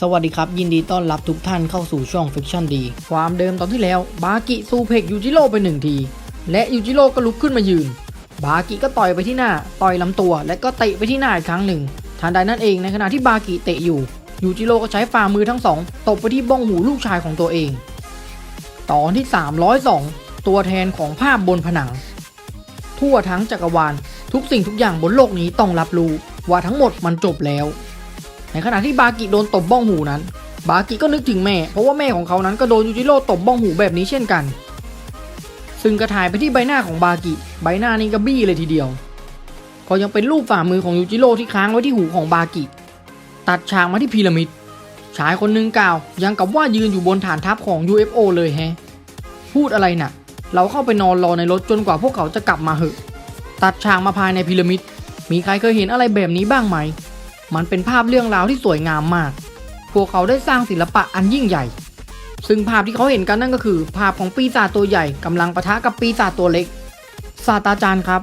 สวัสดีครับ ยินดีต้อนรับทุกท่านเข้าสู่ช่อง Fiction ดีความเดิมตอนที่แล้ว บากิซูเพกยูจิโร่ไปหนึ่งที และยูจิโร่ก็ลุกขึ้นมายืน บากิก็ต่อยไปที่หน้า ต่อยลำตัว และก็เตะไปที่หน้าอีกครั้งหนึ่งทันใดนั่นเองในขณะที่บากิเตะอยู่ยูจิโร่ก็ใช้ฝ่ามือทั้งสองตบไปที่บ้องหูลูกชายของตัวเอง ตอนที่ 302 ตัวแทนของภาพบนผนัง ทั่วทั้งจักรวาลทุกสิ่งทุกอย่างบนโลกนี้ต้องรับรู้ว่าทั้งหมดมันจบแล้ว ในขณะที่บากิโดนตบบ้องหูนั้น บากิก็นึกถึงแม่ เพราะว่าแม่ของเขานั้นก็โดนยูจิโร่ตบบ้องหูแบบนี้เช่นกัน ซึ่งกระถ่ายไปที่ใบหน้าของบากิ ใบหน้านี้ก็บี้เลยทีเดียว ก็ยังเป็นรูปฝ่ามือของยูจิโร่ที่ค้างไว้ที่หูของบากิ ตัดฉากมาที่พีระมิด ชายคนหนึ่งกล่าว ยังกับว่ายืนอยู่บนฐานทัพของ UFO เลยแฮะ พูดอะไรน่ะ เราเข้าไปนอนรอในรถจนกว่าพวกเขาจะกลับมาเหอะ ตัดฉากมาภายในพีระมิด มีใครเคยเห็นอะไรแบบนี้บ้างไหม มันเป็นภาพเรื่องราวที่สวยงามมาก พวกเขาได้สร้างศิลปะอันยิ่งใหญ่ ซึ่งภาพที่เขาเห็นกันนั่นก็คือ ภาพของปีศาจตัวใหญ่กำลังปะทะกับปีศาจตัวเล็ก ศาสตราจารย์ครับ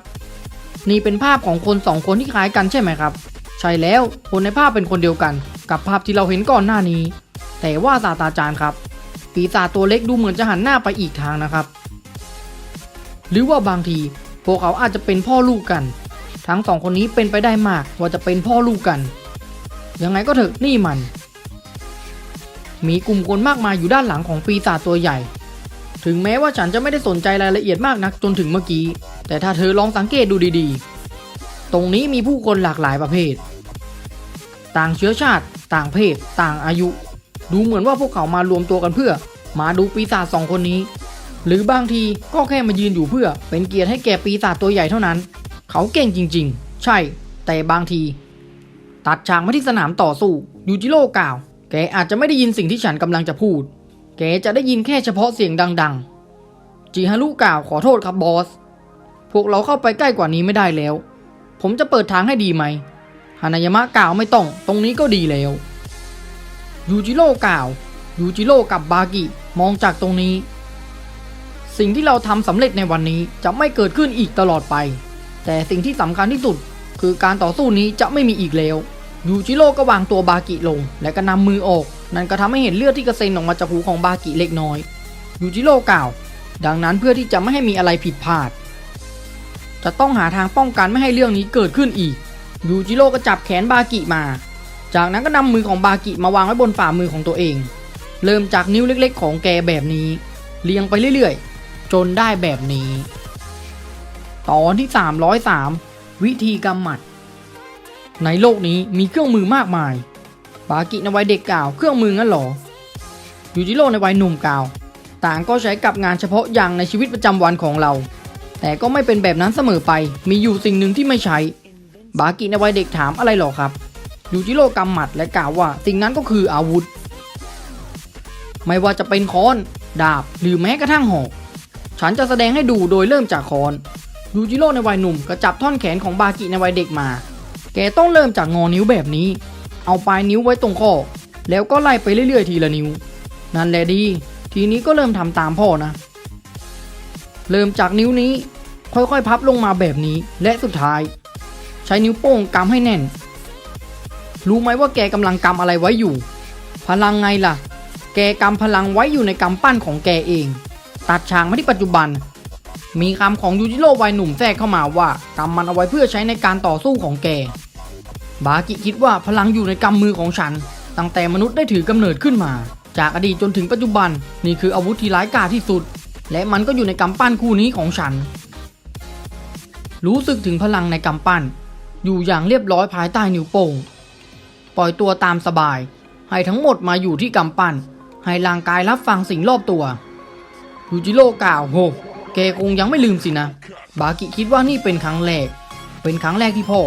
นี่เป็นภาพของคนสองคนที่คล้ายกันใช่ไหมครับ ใช่แล้ว คนในภาพเป็นคนเดียวกัน กับภาพที่เราเห็นก่อนหน้านี้ แต่ว่าศาสตราจารย์ครับ ปีศาจตัวเล็กดูเหมือนจะหันหน้าไปอีกทางนะครับ หรือว่าบางที พวกเขาอาจจะเป็นพ่อลูกกัน ทั้งสองคนนี้เป็นไปได้มากว่าจะเป็นพ่อลูกกัน ยังไงก็เถอะนี่มัน มีกลุ่มคนมากมายอยู่ด้านหลังของปีศาจตัวใหญ่ ถึงแม้ว่าฉันจะไม่ได้สนใจรายละเอียดมากนักจนถึงเมื่อกี้ แต่ถ้าเธอลองสังเกตดูดีๆ ตรงนี้มีผู้คนหลากหลายประเภท ต่างเชื้อชาติ ต่างเพศ ต่างอายุ ดูเหมือนว่าพวกเขามารวมตัวกันเพื่อ มาดูปีศาจสองคนนี้ หรือบางทีก็แค่มายืนอยู่เพื่อ เป็นเกียรติให้แก่ปีศาจตัวใหญ่เท่านั้น เขาเก่งจริง ๆ ใช่ แต่บางที ตัดฉากมาที่สนามต่อสู้ยูจิโร่กล่าว แกอาจจะไม่ได้ยินสิ่งที่ฉันกำลังจะพูด แกจะได้ยินแค่เฉพาะเสียงดัง ๆ จิฮารุกล่าวขอโทษครับบอส พวกเราเข้าไปใกล้กว่านี้ไม่ได้แล้ว ผมจะเปิดทางให้ดีไหมฮานายามะกล่าวไม่ต้อง ตรงนี้ก็ดีแล้วยูจิโร่กล่าวยูจิโร่กับบากิมองจากตรงนี้ สิ่งที่เราทำสำเร็จในวันนี้จะไม่เกิดขึ้นอีกตลอดไป แต่สิ่งที่สำคัญที่สุด คือการต่อสู้นี้จะไม่มีอีกแล้วยูจิโร่ก็วางตัวบากิลง และก็นำมือออก นั่นก็ทำให้เห็นเลือดที่กระเซ็นออกมาจากหูของบากิเล็กน้อยยูจิโร่กล่าว ดังนั้นเพื่อที่จะไม่ให้มีอะไรผิดพลาด จะต้องหาทางป้องกันไม่ให้เรื่องนี้เกิดขึ้นอีกยูจิโร่ก็จับแขนบากิมา จากนั้นก็นำมือของบากิมาวางไว้บนฝ่ามือของตัวเอง เริ่มจากนิ้วเล็กๆ ของแกแบบนี้ เรียงไปเรื่อยๆ จนได้แบบนี้ ตอนที่ 303 วิธีกำหมัด ในโลกนี้มีเครื่องมือมากมายบากิในวัยเด็กกล่าวเครื่องมืองั้นหรอยูจิโร่ในวัยหนุ่มกล่าว ต่างก็ใช้กับงานเฉพาะอย่างในชีวิตประจำวันของเรา แต่ก็ไม่เป็นแบบนั้นเสมอไป มีอยู่สิ่งหนึ่งที่ไม่ใช้ บากิในวัยเด็กถามอะไรหรอครับยูจิโร่กำหมัดและกล่าวว่าสิ่งนั้นก็คืออาวุธ ไม่ว่าจะเป็นค้อน ดาบ หรือแม้กระทั่งหอก ฉันจะแสดงให้ดูโดยเริ่มจากค้อน ยูจิโร่ในวัยหนุ่มก็จับท่อนแขนของบากิในวัยเด็กมา แกต้องเริ่มจากงอนิ้วแบบนี้ เอาปลายนิ้วไว้ตรงข้อ แล้วก็ไล่ไปเรื่อยๆ ทีละนิ้ว นั่นแหละดี ทีนี้ก็เริ่มทำตามพ่อนะ เริ่มจากนิ้วนี้ ค่อยๆ พับลงมาแบบนี้ และสุดท้าย ใช้นิ้วโป้งกำให้แน่น รู้ไหมว่าแกกำลังกำอะไรไว้อยู่ พลังไงล่ะ แกกำพลังไว้อยู่ในกำปั้นของแกเอง ตัดฉากมาที่ปัจจุบัน มีคำของยูจิโร่วัยหนุ่มแทรกเข้ามาว่ากำมันเอาไว้เพื่อใช้ในการต่อสู้ของแก บากิคิดว่าพลังอยู่ในกำมือของฉัน ตั้งแต่มนุษย์ได้ถือกำเนิดขึ้นมา จากอดีตจนถึงปัจจุบันนี่คืออาวุธที่ร้ายกาจที่สุด และมันก็อยู่ในกำปั้นคู่นี้ของฉัน รู้สึกถึงพลังในกำปั้น อยู่อย่างเรียบร้อยภายใต้นิ้วโป้งปล่อยตัวตามสบาย ให้ทั้งหมดมาอยู่ที่กำปั้น ให้ร่างกายรับฟังสิ่งรอบตัวยูจิโร่กล่าวโห แกคงยังไม่ลืมสินะ บากิคิดว่านี่เป็นครั้งแรก เป็นครั้งแรกที่พ่อ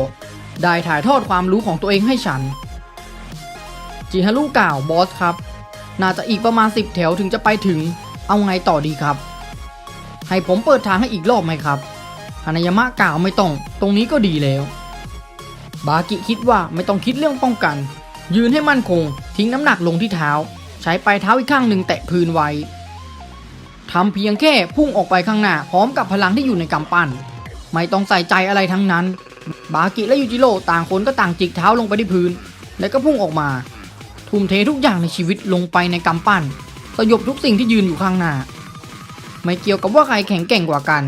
ได้ถ่ายทอดความรู้ของตัวเองให้ฉัน จิฮารุกล่าวบอสครับ น่าจะอีกประมาณสิบแถวถึงจะไปถึง เอาไงต่อดีครับ ให้ผมเปิดทางให้อีกรอบไหมครับฮานายามะกล่าวไม่ต้อง ตรงนี้ก็ดีแล้ว บากิคิดว่าไม่ต้องคิดเรื่องป้องกัน ยืนให้มั่นคง ทิ้งน้ำหนักลงที่เท้า ใช้ปลายเท้าอีกข้างหนึ่งแตะพื้นไว้ ทำเพียงแค่พุ่งออกไปข้างหน้าพร้อมกับพลังที่อยู่ในกำปั้น ไม่ต้องใส่ใจอะไรทั้งนั้น บากิและยูจิโร่ต่างคนก็ต่างจิกเท้าลงไปที่พื้น แล้วก็พุ่งออกมาททุ่มเททุกอย่างในชีวิตลงไปในกำปั้น สยบทุกสิ่งที่ยืนอยู่ข้างหน้า ไม่เกี่ยวกับว่าใครแข็งแกร่งกว่ากัน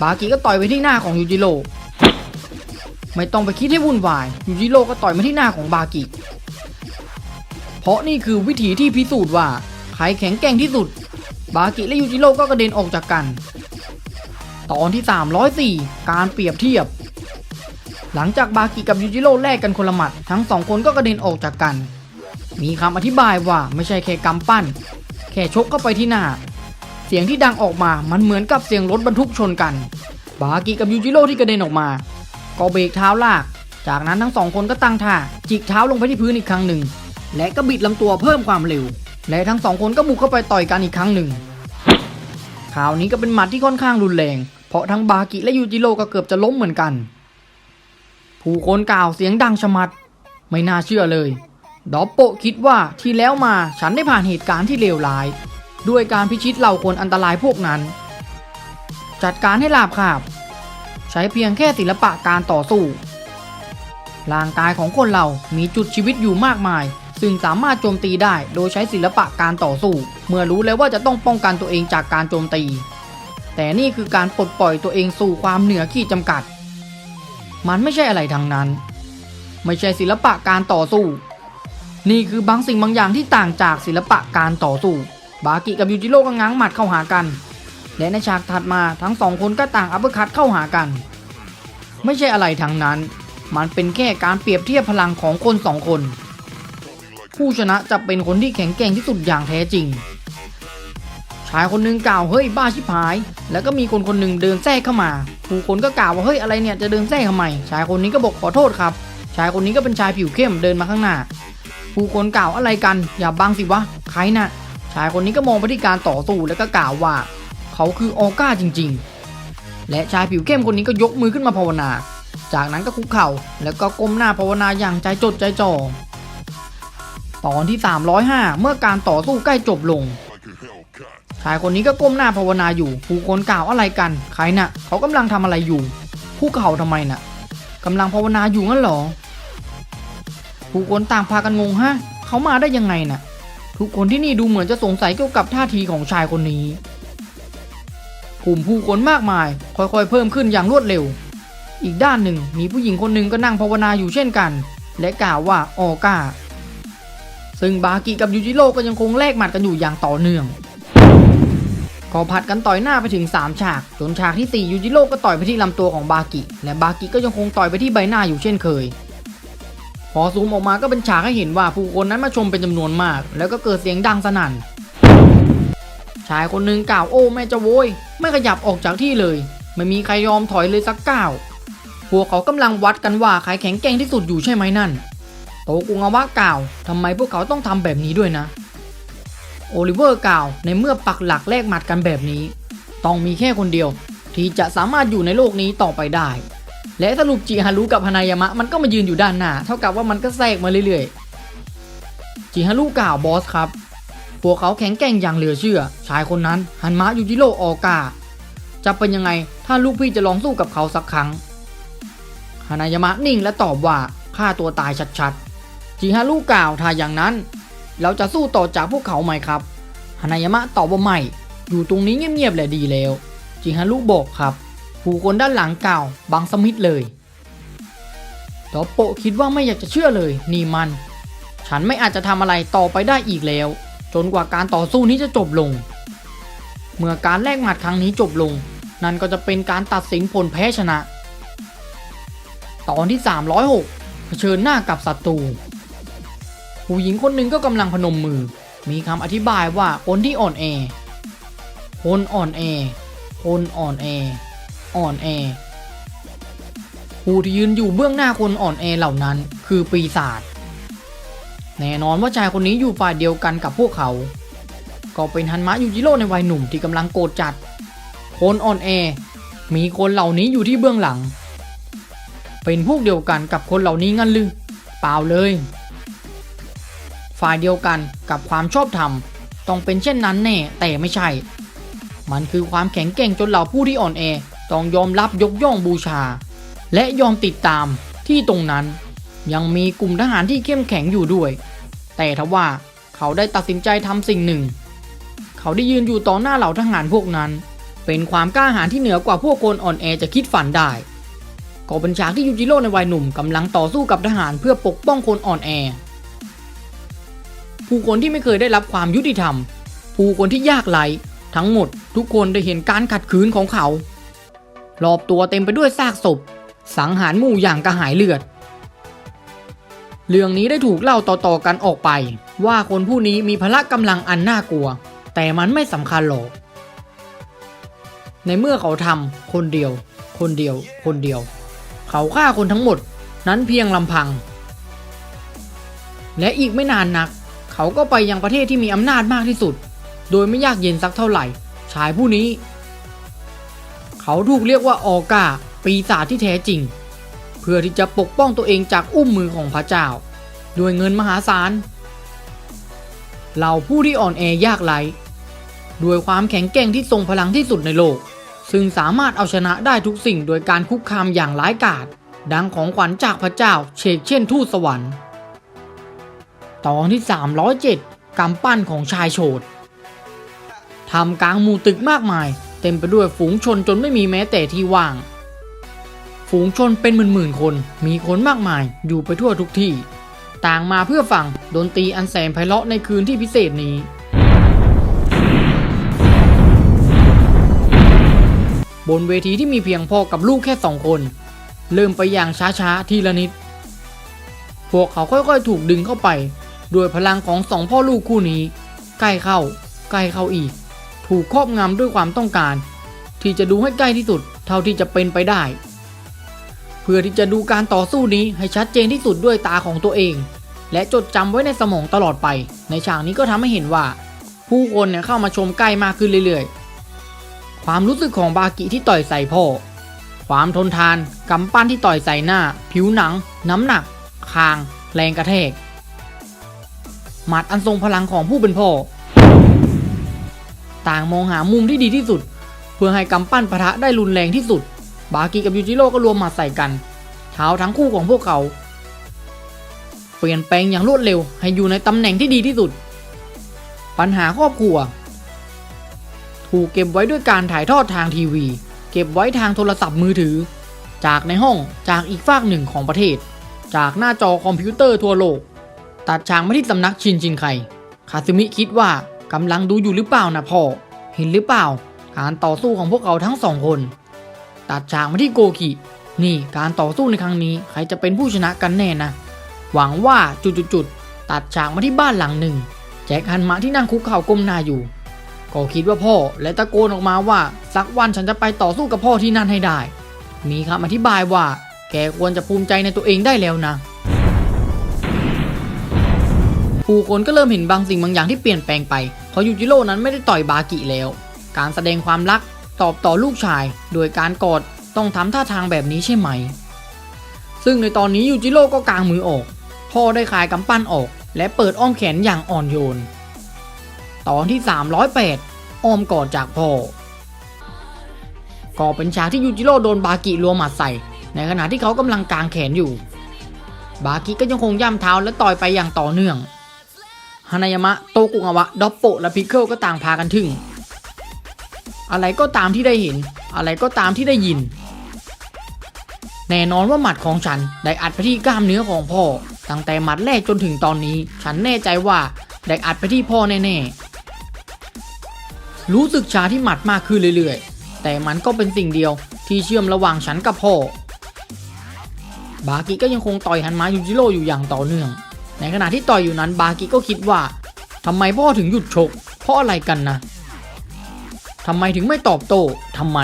บากิก็ต่อยไปที่หน้าของยูจิโร่ไม่ต้องไปคิดให้วุ่นวายยูจิโร่ก็ต่อยมาที่หน้าของบากิเพราะนี่คือวิธีที่พิสูจน์ว่าใครแข็งแกร่งที่สุด บากิและยูจิโร่ก็กระเด็นออกจากกัน ตอนที่ 304 การเปรียบเทียบ หลังจากบากิกับยูจิโร่แลกกันคนละหมัด ทั้งสองคนก็กระเด็นออกจากกัน มีคำอธิบายว่าไม่ใช่แค่กำปั้น แค่ชกเข้าไปที่หน้า เสียงที่ดังออกมามันเหมือนกับเสียงรถบรรทุกชนกัน บากิกับยูจิโร่ที่กระเด็นออกมา ก็เบรกเท้าลาก จากนั้นทั้งสองคนก็ตั้งท่าจิกเท้าลงไปที่พื้นอีกครั้งหนึ่งและก็บิดลำตัวเพิ่มความเร็ว และทั้งสองคนก็บุกเข้าไปต่อยกันอีกครั้งหนึ่งคราวนี้ก็เป็นหมัดที่ค่อนข้างรุนแรง เพราะทั้งบากิและยูจิโร่ก็เกือบจะล้มเหมือนกัน ผู้คนกล่าวเสียงดังชะมัด ไม่น่าเชื่อเลย ดอปโปะคิดว่าที่แล้วมาฉันได้ผ่านเหตุการณ์ที่เลวร้าย ด้วยการพิชิตเหล่าคนอันตรายพวกนั้น จัดการให้ลาบคาบ ใช้เพียงแค่ศิลปะการต่อสู้ร่างกายของคนเรามีจุดชีวิตอยู่มากมาย ซึ่งสามารถโจมตีได้โดยใช้ศิลปะการต่อสู้ เมื่อรู้แล้วว่าจะต้องป้องกันตัวเองจากการโจมตี แต่นี่คือการปลดปล่อยตัวเองสู่ความเหนือขีดจำกัด มันไม่ใช่อะไรทั้งนั้น ไม่ใช่ศิลปะการต่อสู้ นี่คือบางสิ่งบางอย่างที่ต่างจากศิลปะการต่อสู้ บากิกับยูจิโร่ก็ง้างหมัดเข้าหากัน และในฉากถัดมาทั้งสองคนก็ต่างอัปเปอร์คัตเข้าหากัน ไม่ใช่อะไรทั้งนั้น มันเป็นแค่การเปรียบเทียบพลังของคนสองคน ผู้ชนะจะเป็นคนที่แข็งแกร่งที่สุดอย่างแท้จริง ชายคนหนึงกล่าวเฮ้ยบ้าชิบหาย แล้วก็มีคนคนหนึ่งเดินแทรกเข้ามาผู้คนก็กล่าวว่าเฮ้ยอะไรเนี่ยจะเดินแทรกทำไมชายคนนี้ก็บอกขอโทษครับ ชายคนนี้ก็เป็นชายผิวเข้มเดินมาข้างหน้า ผู้คนกล่าวอะไรกัน อย่าบังสิวะใครน่ะชายคนนี้ก็มองไปที่การต่อสู้แล้วก็กล่าวว่า เขาคือออก้าจริง ๆ และชายผิวเข้มคนนี้ก็ยกมือขึ้นมาภาวนา จากนั้นก็คุกเข่าแล้วก็ก้มหน้าภาวนาอย่างใจจดใจจ่อ ตอนที่ 305 เมื่อการต่อสู้ใกล้จบลง ชายคนนี้ก็ก้มหน้าภาวนาอยู่ ผู้คนกล่าวอะไรกัน ใครน่ะ เขากำลังทำอะไรอยู่ ผู้เข่าทำไมน่ะกำลังภาวนาอยู่งั้นหรอ ผู้คนต่างพากันงงฮะ เขามาได้ยังไงน่ะ ทุกคนที่นี่ดูเหมือนจะสงสัยเกี่ยวกับท่าทีของชายคนนี้ กลุ่มผู้คนมากมาย ค่อยๆ เพิ่มขึ้นอย่างรวดเร็ว อีกด้านหนึ่งมีผู้หญิงคนหนึ่งก็นั่งภาวนาอยู่เช่นกัน และกล่าวว่าออก้า ซึ่งบากิกับยูจิโร่ก็ยังคงแลกหมัดกันอยู่อย่างต่อเนื่องก็ผัดกันต่อยหน้าไปถึง 3 ฉาก จนฉากที่ 4 ยูจิโร่ก็ต่อยไปที่ลำตัวของบากิ และบากิก็ยังคงต่อยไปที่ใบหน้าอยู่เช่นเคย พอซูมออกมาก็เป็นฉากให้เห็นว่าผู้คนนั้นมาชมเป็นจำนวนมาก แล้วก็เกิดเสียงดังสนั่น ชายคนหนึ่งกล่าวโอ้แม่จะโวยไม่ขยับออกจากที่เลย ไม่มีใครยอมถอยเลยสักก้าวพวกเขากำลังวัดกันว่าใครแข็งแกร่งที่สุดอยู่ใช่ไหมนั่น โตกุงาวะกล่าวทำไมพวกเขาต้องทำแบบนี้ด้วยนะ โอลิเวอร์กล่าวในเมื่อปักหลักแลกหมัดกันแบบนี้ ต้องมีแค่คนเดียว ที่จะสามารถอยู่ในโลกนี้ต่อไปได้ และสรุปจิฮารุกับฮานายามะมันก็มายืนอยู่ด้านหน้า เท่ากับว่ามันก็แทรกมาเรื่อยๆ จิฮารุกล่าวบอสครับ พวกเขาแข็งแกร่งอย่างเหลือเชื่อ ชายคนนั้นฮันมะยูจิโร่ออกาจะเป็นยังไงถ้าลูกพี่จะลองสู้กับเขาสักครั้งฮานายามะนิ่งและตอบว่าฆ่าตัวตายชัดๆ จิฮารุกล่าวถ้าอย่างนั้น เราจะสู้ต่อจากพวกเขาไหมครับฮานายามะตอบว่าไม่ อยู่ตรงนี้เงียบๆแหละดีแล้ว จิฮารุบอกครับ ผู้คนด้านหลังกล่าวบังสมิธเลยดอโปะคิดว่าไม่อยากจะเชื่อเลยนี่มัน ฉันไม่อาจจะทำอะไรต่อไปได้อีกแล้ว จนกว่าการต่อสู้นี้จะจบลง เมื่อการแลกหมัดครั้งนี้จบลง นั่นก็จะเป็นการตัดสินผลแพ้ชนะ ตอนที่ 306เผชิญหน้ากับศัตรู ผู้หญิงคนหนึ่งก็กำลังพนมมือ มีคำอธิบายว่าคนที่อ่อนแอ คนอ่อนแอ คนอ่อนแอ อ่อนแอ ผู้ที่ยืนอยู่เบื้องหน้าคนอ่อนแอเหล่านั้น คือปีศาจ แน่นอนว่าชายคนนี้อยู่ฝ่ายเดียวกันกับพวกเขา ก็เป็นฮันมะยูจิโร่ในวัยหนุ่มที่กำลังโกรธจัด คนอ่อนแอ มีคนเหล่านี้อยู่ที่เบื้องหลัง เป็นพวกเดียวกันกับคนเหล่านี้งั้นหรือเปล่าเลย ฝ่ายเดียวกันกับความชอบธรรมต้องเป็นเช่นนั้นแน่แต่ไม่ใช่ มันคือความแข็งแกร่งจนเหล่าผู้ที่อ่อนแอต้องยอมรับยกย่องบูชา และยอมติดตามที่ตรงนั้น ยังมีกลุ่มทหารที่เข้มแข็งอยู่ด้วย แต่ทว่าเขาได้ตัดสินใจทำสิ่งหนึ่ง เขาได้ยืนอยู่ต่อหน้าเหล่าทหารพวกนั้น เป็นความกล้าหาญที่เหนือกว่าพวกคนอ่อนแอจะคิดฝันได้ก็เป็นฉากที่ยูจิโร่ในวัยหนุ่มกำลังต่อสู้กับทหารเพื่อปกป้องคนอ่อนแอ ผู้คนที่ไม่เคยได้รับความยุติธรรม ผู้คนที่ยากไร้ทั้งหมดทุกคนได้เห็นการขัดขืนของเขา รอบตัวเต็มไปด้วยซากศพ สังหารหมู่อย่างกระหายเลือด เรื่องนี้ได้ถูกเล่าต่อๆกันออกไป ว่าคนผู้นี้มีพละกำลังอันน่ากลัว แต่มันไม่สำคัญหรอก ในเมื่อเขาทำคนเดียว คนเดียว คนเดียว เขาฆ่าคนทั้งหมดนั้นเพียงลำพัง และอีกไม่นานนัก เขาก็ไปยังประเทศที่มีอำนาจมากที่สุด โดยไม่ยากเย็นสักเท่าไหร่ ชายผู้นี้ เขาถูกเรียกว่าออกาปีศาจที่แท้จริง เพื่อที่จะปกป้องตัวเองจากอุ้มมือของพระเจ้า ด้วยเงินมหาศาลเหล่าผู้ที่อ่อนแอยากไร้ด้วยความแข็งแกร่งที่ทรงพลังที่สุดในโลก ซึ่งสามารถเอาชนะได้ทุกสิ่งโดยการคุกคามอย่างร้ายกาจดังของขวัญจากพระเจ้าเชกเช่นทูตสวรรค์ ตอนที่ 307กำปั้นของชายโฉดทำกลางหมู่ตึกมากมาย เต็มไปด้วยฝูงชนจนไม่มีแม้แต่ที่ว่าง ฝูงชนเป็นหมื่นๆคน มีคนมากมายอยู่ไปทั่วทุกที่ ต่างมาเพื่อฟังดนตรีอันแสนไพเราะในคืนที่พิเศษนี้บนเวทีที่มีเพียงพ่อกับลูกแค่สองคน เริ่มไปอย่างช้าๆ ทีละนิด พวกเขาค่อยๆ ถูกดึงเข้าไป ด้วยพลังของสองพ่อลูกคู่นี้ ใกล้เข้า ใกล้เข้าอีก ถูกครอบงำด้วยความต้องการ ที่จะดูให้ใกล้ที่สุด เท่าที่จะเป็นไปได้ เพื่อที่จะดูการต่อสู้นี้ให้ชัดเจนที่สุดด้วยตาของตัวเอง และจดจำไว้ในสมองตลอดไป ในฉากนี้ก็ทำให้เห็นว่า ผู้คนเนี่ยเข้ามาชมใกล้มากขึ้นเรื่อยๆ ความรู้สึกของบากิที่ต่อยใส่พ่อความทนทาน กำปั้นที่ต่อยใส่หน้า ผิวหนัง น้ำหนัก คาง แรงกระแทก หมัดอันทรงพลังของผู้เป็นพ่อ ต่างมองหามุมที่ดีที่สุด เพื่อให้กำปั้นปะทะได้รุนแรงที่สุด บากิกับยูจิโร่ก็รวมหมัดใส่กัน เท้าทั้งคู่ของพวกเขา เปลี่ยนแปลงอย่างรวดเร็วให้อยู่ในตำแหน่งที่ดีที่สุด ปัญหาครอบครัว ถูกเก็บไว้ด้วยการถ่ายทอดทางทีวี เก็บไว้ทางโทรศัพท์มือถือ จากในห้องจากอีกฝากหนึ่งของประเทศ จากหน้าจอคอมพิวเตอร์ทั่วโลก ตัดฉากมาที่สำนักชินจินไคคาซึมิคิดว่ากำลังดูอยู่หรือเปล่านะพ่อ เห็นหรือเปล่า การต่อสู้ของพวกเขาทั้งสองคน ตัดฉากมาที่โกคินี่การต่อสู้ในครั้งนี้ใครจะเป็นผู้ชนะกันแน่นะ หวังว่าจุดๆตัดฉากมาที่บ้านหลังหนึ่ง แจ็คหันมาที่นั่งคุกเข่าก้มหน้าอยู่ ก็คิดว่าพ่อและตะโกนออกมาว่าสักวันฉันจะไปต่อสู้กับพ่อที่นั่นให้ได้ มีคำอธิบายว่า แกควรจะภูมิใจในตัวเองได้แล้วนะ ผู้คนก็เริ่มเห็นบางสิ่งบางอย่างที่เปลี่ยนแปลงไปเพราะยูจิโร่นั้นไม่ได้ต่อยบากิแล้ว การแสดงความรักตอบต่อลูกชาย โดยการกอดต้องทำท่าทางแบบนี้ใช่ไหม ซึ่งในตอนนี้ยูจิโร่ก็กางมือออก พ่อได้คลายกำปั้นออก และเปิดอ้อมแขนอย่างอ่อนโยน ตอนที่ 308 อ้อมกอดจากพ่อก็เป็นฉากที่ยูจิโร่โดนบากิรวมหมัดใส่ ในขณะที่เขากำลังกางแขนอยู่ บากิก็ยังคงย่ำเท้าและต่อยไปอย่างต่อเนื่อง ฮานายามะ โตกุงอวะดอปโปและพิกเกิลก็ต่างพากันทึ่ง อะไรก็ตามที่ได้เห็น อะไรก็ตามที่ได้ยิน แน่นอนว่าหมัดของฉันได้อัดไปที่กล้ามเนื้อของพ่อ ตั้งแต่หมัดแรกจนถึงตอนนี้ ฉันแน่ใจว่าได้อัดไปที่พ่อแน่ๆ รู้สึกชาที่หมัดมากขึ้นเรื่อยๆ แต่มันก็เป็นสิ่งเดียวที่เชื่อมระหว่างฉันกับพ่อ บากิก็ยังคงต่อยฮันมายูจิโร่อยู่อย่างต่อเนื่อง ในขณะที่ต่อยอยู่นั้นบากิก็คิดว่าทำไมพ่อถึงหยุดชก เพราะอะไรกันนะทำไมถึงไม่ตอบโต้ทำไม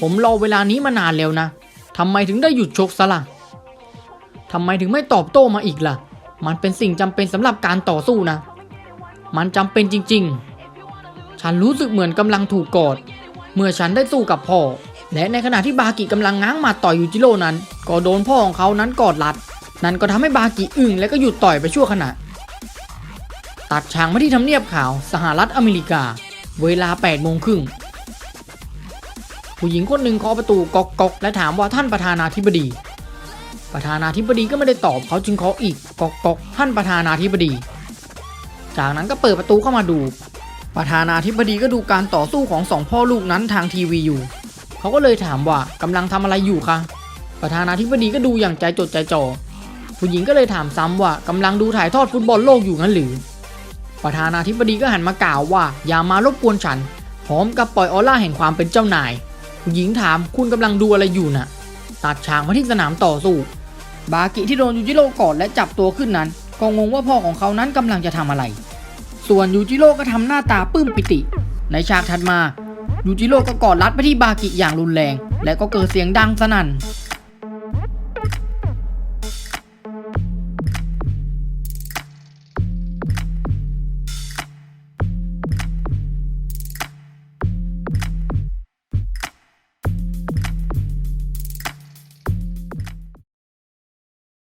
ผมรอเวลานี้มานานแล้วนะทำไมถึงได้หยุดชกซะล่ะทำไมถึงไม่ตอบโต้มาอีกล่ะ มันเป็นสิ่งจำเป็นสำหรับการต่อสู้นะ มันจำเป็นจริง ๆ ฉันรู้สึกเหมือนกำลังถูกกอด เมื่อฉันได้สู้กับพ่อ และในขณะที่บากิกำลังง้างมาต่อยยูจิโร่นั้น ก็โดนพ่อของเขานั้นกอดรัด นั่นก็ทำให้บากิอึ้งและก็หยุดต่อยไปชั่วขณะ ตัดฉากมาที่ทำเนียบขาวสหรัฐอเมริกา เวลา8โมงครึ่งผู้หญิงคนหนึ่งเคาะประตูก๊อกก๊อกและถามว่าท่านประธานาธิบดี ประธานาธิบดีก็ไม่ได้ตอบเขาจึงเคาะอีกกอกกอกท่านประธานาธิบดี จากนั้นก็เปิดประตูเข้ามาดู ประธานาธิบดีก็ดูการต่อสู้ของสองพ่อลูกนั้นทางทีวีอยู่ เขาก็เลยถามว่ากำลังทำอะไรอยู่คะประธานาธิบดีก็ดูอย่างใจจดใจจ่อ ผู้หญิงก็เลยถามซ้ำว่ากำลังดูถ่ายทอดฟุตบอลโลกอยู่งั้นหรือ ประธานาธิบดีก็หันมากล่าวว่าอย่ามารบกวนฉัน พร้อมกับปล่อยออร่าแห่งความเป็นเจ้านายผู้หญิงถามคุณกำลังดูอะไรอยู่น่ะ ตัดฉากมาที่สนามต่อสู้ บากิที่โดนยูจิโร่กอดและจับตัวขึ้นนั้น ก็งงว่าพ่อของเขานั้นกำลังจะทำอะไร ส่วนยูจิโร่ก็ทำหน้าตาปลื้มปิติ ในฉากถัดมายูจิโร่ก็กอดรัดไปที่บากิอย่างรุนแรง และก็เกิดเสียงดังสนั่น